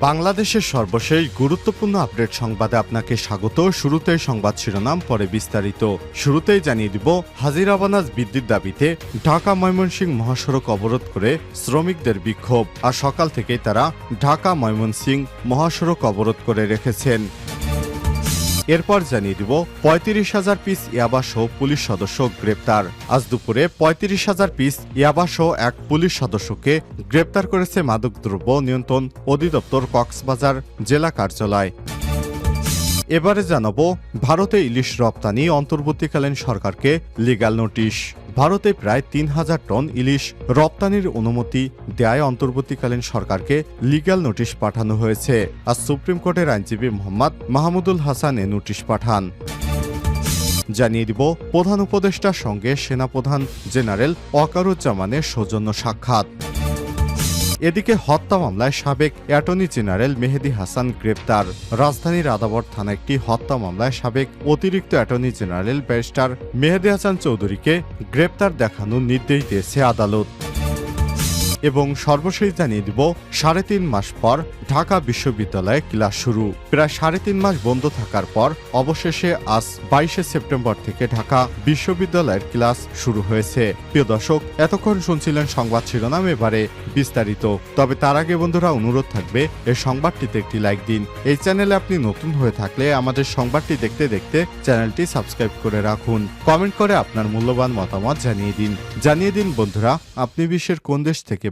বাংলাদেশের সর্বশেষ গুরুত্বপূর্ণ আপডেট সংবাদে আপনাকে স্বাগত। শুরুতে সংবাদ শিরোনাম, পরে বিস্তারিত। শুরুতেই জানিয়ে দিব, হাজিরাবানাজ বিদ্যুৎ দাবিতে ঢাকা ময়মনসিংহ মহাসড়ক অবরোধ করে শ্রমিকদের বিক্ষোভ। আর সকাল থেকেই তারা ঢাকা ময়মনসিংহ মহাসড়ক অবরোধ করে রেখেছেন। এরপর জানিয়ে দিব, পঁয়ত্রিশ হাজার পিস ইয়াবাসহ পুলিশ সদস্য গ্রেপ্তার। আজ দুপুরে পঁয়ত্রিশ হাজার পিস ইয়াবাসহ এক পুলিশ সদস্যকে গ্রেপ্তার করেছে মাদকদ্রব্য নিয়ন্ত্রণ অধিদপ্তর কক্সবাজার জেলা কার্যালয়। এবারে জানাব, ভারতে ইলিশ রপ্তানি অন্তর্বর্তীকালীন সরকারকে লিগ্যাল নোটিশ ভারতে প্রায় তিন হাজার টন ইলিশ রপ্তানির অনুমতি দেয় অন্তর্বর্তীকালীন সরকারকে লিগ্যাল নোটিশ পাঠানো হয়েছে। আর সুপ্রিম কোর্টের আইনজীবী মোহাম্মদ মাহমুদুল হাসান এ নোটিশ পাঠান। জানিয়ে দিব, প্রধান উপদেষ্টার সঙ্গে সেনাপ্রধান জেনারেল ওয়াকারুজ্জামানের সৌজন্য সাক্ষাৎ। এদিকে হত্যা মামলায় সাবেক অ্যাটর্নি জেনারেল মেহেদি হাসান গ্রেপ্তার। রাজধানীর আদাবর থানা একটি হত্যা মামলায় সাবেক অতিরিক্ত attorney general barrister Mehedi Hasan চৌধুরীকে গ্রেপ্তার দেখানোর নির্দেশ দিয়েছে আদালত। এবং সর্বশেষ জানিয়ে দিব, সাড়ে তিন মাস পর ঢাকা বিশ্ববিদ্যালয়ে ক্লাস শুরু। প্রায় সাড়ে তিন মাস বন্ধ থাকার পর অবশেষে আজ বাইশে সেপ্টেম্বর থেকে ঢাকা বিশ্ববিদ্যালয়ের ক্লাস শুরু হয়েছে। প্রিয় দর্শক, এতক্ষণ শুনছিলেন সংবাদ শিরোনাম এবারে বিস্তারিত। তবে তার আগে বন্ধুরা, অনুরোধ থাকবে এই সংবাদটিতে একটি লাইক দিন। এই চ্যানেলে আপনি নতুন হয়ে থাকলে আমাদের সংবাদটি দেখতে দেখতে চ্যানেলটি সাবস্ক্রাইব করে রাখুন। কমেন্ট করে আপনার মূল্যবান মতামত জানিয়ে দিন। জানিয়ে দিন, বন্ধুরা, আপনি বিশ্বের কোন দেশ থেকে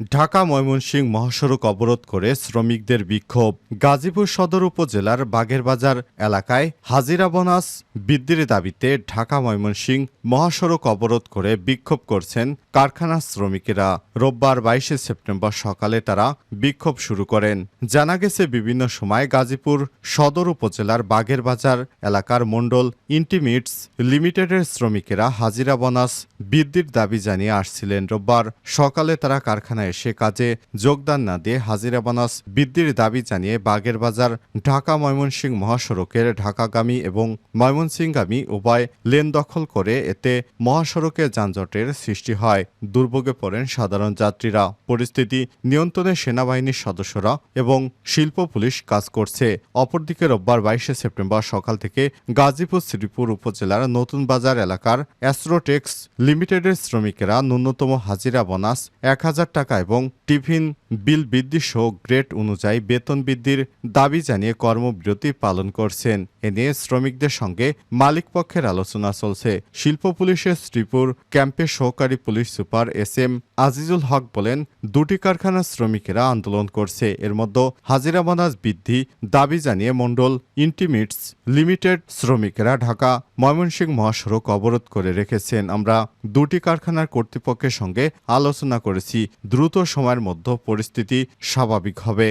ঢাকা ময়মনসিংহ মহাসড়ক অবরোধ করে শ্রমিকদের বিক্ষোভ। গাজীপুর সদর উপজেলার বাগেরবাজার এলাকায় হাজিরা বোনাস বৃদ্ধির দাবিতে ঢাকা ময়মনসিংহ মহাসড়ক অবরোধ করে বিক্ষোভ করছেন কারখানা শ্রমিকেরা। রোববার বাইশে সেপ্টেম্বর সকালে তারা বিক্ষোভ শুরু করেন। জানা গেছে, বিভিন্ন সময় গাজীপুর সদর উপজেলার বাগেরবাজার এলাকার মণ্ডল ইন্টিমিটস লিমিটেডের শ্রমিকেরা হাজিরা বোনাস বৃদ্ধির দাবি জানিয়ে আসছিলেন। রোববার সকালে তারা কারখানায় এসে কাজে যোগদান না দিয়ে হাজিরা বোনাস বৃদ্ধির দাবি জানিয়ে বাগেরবাজার ঢাকা ময়মনসিংহ মহাসড়কের ঢাকাগামী এবং ময়মনসিংহগামী উভয় লেন দখল করে এতে মহাসড়কে যানজটের সৃষ্টি হয়। দুর্ভোগে পড়েন সাধারণ যাত্রীরা। পরিস্থিতি নিয়ন্ত্রণে সেনাবাহিনীর সদস্যরা এবং শিল্প পুলিশ কাজ করছে। অপরদিকে রোববার বাইশে সেপ্টেম্বর সকাল থেকে গাজীপুর, শ্রীপুর উপজেলার নতুন বাজার এলাকার অ্যাস্ট্রোটেক্স লিমিটেডের শ্রমিকেরা ন্যূনতম হাজিরা বোনাস এক হাজার টাকা এবং টিফিন, বিল বৃদ্ধি সহ গ্রেড অনুযায়ী বেতন বৃদ্ধির দাবি জানিয়ে কর্মবিরতি পালন করছেন। এ নিয়ে শ্রমিকদের সঙ্গে মালিক পক্ষের আলোচনা চলছে। শিল্প পুলিশের শ্রীপুর ক্যাম্পের সহকারী police super S M Azizul Haque বলেন, দুটি কারখানার শ্রমিকেরা আন্দোলন করছে। এর মধ্যে হাজিরা বোনাস বৃদ্ধি দাবি জানিয়ে মণ্ডল ইন্টিমিটস লিমিটেড শ্রমিকেরা ঢাকা ময়মনসিংহ মহাসড়ক অবরোধ করে রেখেছেন। আমরা দুটি কারখানার কর্তৃপক্ষের সঙ্গে আলোচনা করেছি। দ্রুত সময়ের মধ্যে পরিস্থিতি স্বাভাবিক হবে।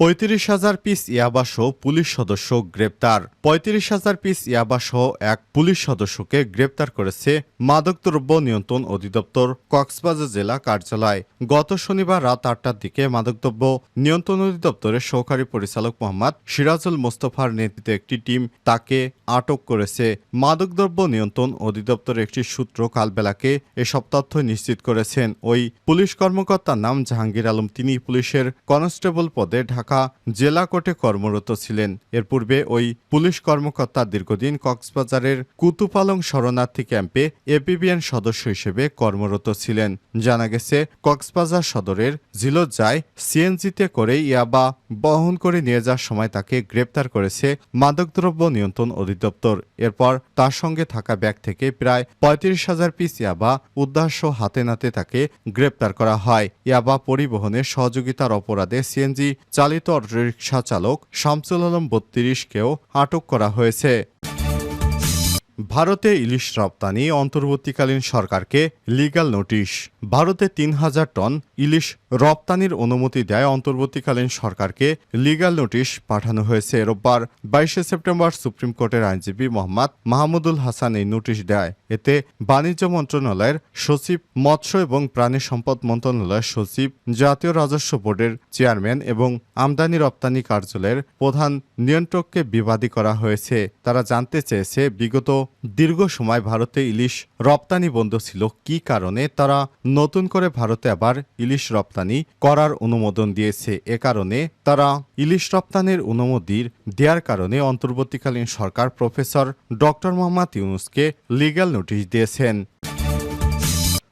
পঁয়ত্রিশ হাজার পিস ইয়াবাসহ পুলিশ সদস্য গ্রেপ্তার। পঁয়ত্রিশ হাজার পিস ইয়াবাসহ এক পুলিশ সদস্যকে গ্রেপ্তার করেছে মাদকদ্রব্য নিয়ন্ত্রণ অধিদপ্তর কক্সবাজার জেলা কার্যালয়। গত শনিবার রাত আটটার দিকে মাদকদ্রব্য নিয়ন্ত্রণ অধিদপ্তরের সহকারী পরিচালক মোহাম্মদ সিরাজুল মোস্তফার নেতৃত্বে একটি টিম তাকে আটক করেছে। মাদকদ্রব্য নিয়ন্ত্রণ অধিদপ্তরের একটি সূত্র কালবেলাকে এসব তথ্য নিশ্চিত করেছেন। ওই পুলিশ কর্মকর্তার নাম জাহাঙ্গীর আলম। তিনি পুলিশের কনস্টেবল পদে ঢাকা জেলা কোর্টে কর্মরত ছিলেন। এর পূর্বে ওই পুলিশ কর্মকর্তা দীর্ঘদিন কক্সবাজারের কুতুপালং শরণার্থী ক্যাম্পে এপিবিএন সদস্য হিসেবে কর্মরত ছিলেন। জানা গেছে, কক্সবাজার সদরের জিলজ্জায় সিএনজিতে করে ইয়াবা বহন করে নিয়ে যাওয়ার সময় তাকে গ্রেপ্তার করেছে মাদকদ্রব্য নিয়ন্ত্রণ অধিদপ্তর। এরপর তার সঙ্গে থাকা ব্যাগ থেকে প্রায় পঁয়ত্রিশ হাজার পিস ইয়াবা উদ্ধারসহ হাতে নাতে তাকে গ্রেপ্তার করা হয়। ইয়াবা পরিবহনে সহযোগিতার অপরাধে সিএনজি চালিত অটোরিকশা চালক শামসুল আলম বত্রিশকেও আটক করা হয়েছে। ভারতে ইলিশ রপ্তানি অন্তর্বর্তীকালীন সরকারকে লিগাল নোটিশ ভারতে তিন হাজার টন ইলিশ রপ্তানির অনুমতি দেয় অন্তর্বর্তীকালীন সরকারকে লিগাল নোটিশ পাঠানো হয়েছে রোববার। বাইশে সেপ্টেম্বর সুপ্রিম কোর্টের আইনজীবী মোহাম্মদ মাহমুদুল হাসান এই নোটিশ দেয়। এতে বাণিজ্য মন্ত্রণালয়ের সচিব, মৎস্য এবং প্রাণী সম্পদ মন্ত্রণালয়ের সচিব, জাতীয় রাজস্ব বোর্ডের চেয়ারম্যান এবং আমদানি রপ্তানি কার্যালয়ের প্রধান নিয়ন্ত্রককে বিবাদী করা হয়েছে। তারা জানতে চেয়েছে, বিগত দীর্ঘ সময় ভারতে ইলিশ রপ্তানি বন্ধ ছিল। কি কারণে? তারা নতুন করে ভারতে আবার ইলিশ রপ্তানি করার অনুমোদন দিয়েছে। এ কারণে তারা ইলিশ রপ্তানির অনুমতির দেওয়ার কারণে অন্তর্বর্তীকালীন সরকার প্রফেসর ডক্টর মোহাম্মদ ইউনুসকে লিগ্যাল নোটিশ দিয়েছেন।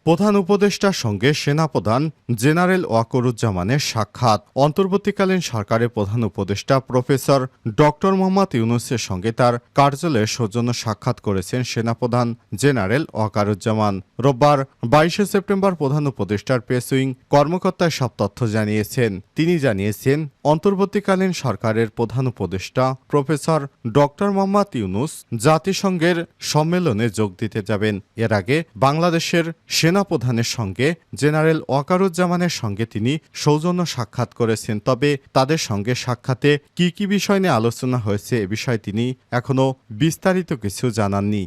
প্রধান উপদেষ্টার সঙ্গে সেনাপ্রধান জেনারেল ওয়াকরুজ্জামানের সাক্ষাৎ। অন্তর্বর্তীকালীন সরকারের প্রধান উপদেষ্টা প্রফেসর ডক্টর মোহাম্মদ ইউনুসের সঙ্গে তার কার্যালয়ে সৌজন্য সাক্ষাৎ করেছেন সেনাপ্রধান জেনারেল ওয়াকারুজ্জামান। রোববার বাইশে সেপ্টেম্বর প্রধান উপদেষ্টার প্রেস উইং কর্মকর্তা সব তথ্য জানিয়েছেন। তিনি জানিয়েছেন, অন্তর্বর্তীকালীন সরকারের প্রধান উপদেষ্টা প্রফেসর ডক্টর মোহাম্মদ ইউনুস জাতিসংঘের সম্মেলনে যোগ দিতে যাবেন। এর আগে বাংলাদেশের সেনাপ্রধানের সঙ্গে, জেনারেল ওয়াকারুজ্জামানের সঙ্গে তিনি সৌজন্য সাক্ষাৎ করেছেন। তবে তাদের সঙ্গে সাক্ষাতে কি কি বিষয় নিয়ে আলোচনা হয়েছে এ বিষয়ে তিনি এখনও বিস্তারিত কিছু জানাননি।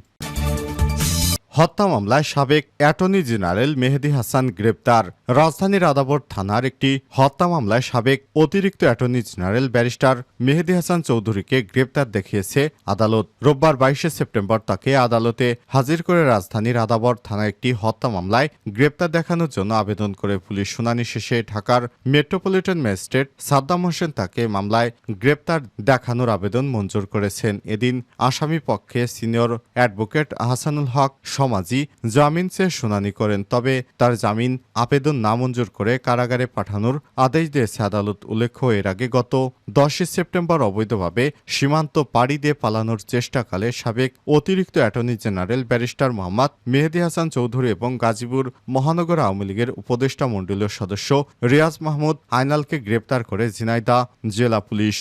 হত্যা মামলায় সাবেক অ্যাটর্নি জেনারেল মেহেদি হাসান গ্রেপ্তার। রাজধানীর আদাবর থানার একটি হত্যা মামলায় সাবেক অতিরিক্ত attorney general barrister Mehedi Hasan চৌধুরীকে গ্রেপ্তার দেখিয়েছে আদালত। রোববার বাইশে সেপ্টেম্বর তাকে আদালতে হাজির করে রাজধানীর আদাবর থানার একটি হত্যা মামলায় গ্রেপ্তার দেখানোর জন্য আবেদন করে পুলিশ শুনানি শেষে ঢাকার মেট্রোপলিটন ম্যাজিস্ট্রেট সাদ্দাম হোসেন তাকে মামলায় গ্রেপ্তার দেখানোর আবেদন মঞ্জুর করেছেন। এদিন আসামি পক্ষে সিনিয়র অ্যাডভোকেট আহসানুল হক সমাজি জামিন চেয়ে শুনানি করেন, তবে তার জামিন আবেদন নামঞ্জুর করে কারাগারে পাঠানোর আদেশ দিয়েছে আদালত। উল্লেখ্য, এর আগে গত দশই সেপ্টেম্বর অবৈধভাবে সীমান্ত পাড়ি দিয়ে পালানোর চেষ্টাকালে সাবেক অতিরিক্ত attorney general barrister Mohammad Mehedi Hasan Chowdhury এবং গাজীপুর মহানগর আওয়ামী লীগের উপদেষ্টা মণ্ডলীয় সদস্য রিয়াজ মাহমুদ আইনালকে গ্রেপ্তার করে ঝিনাইদা জেলা পুলিশ।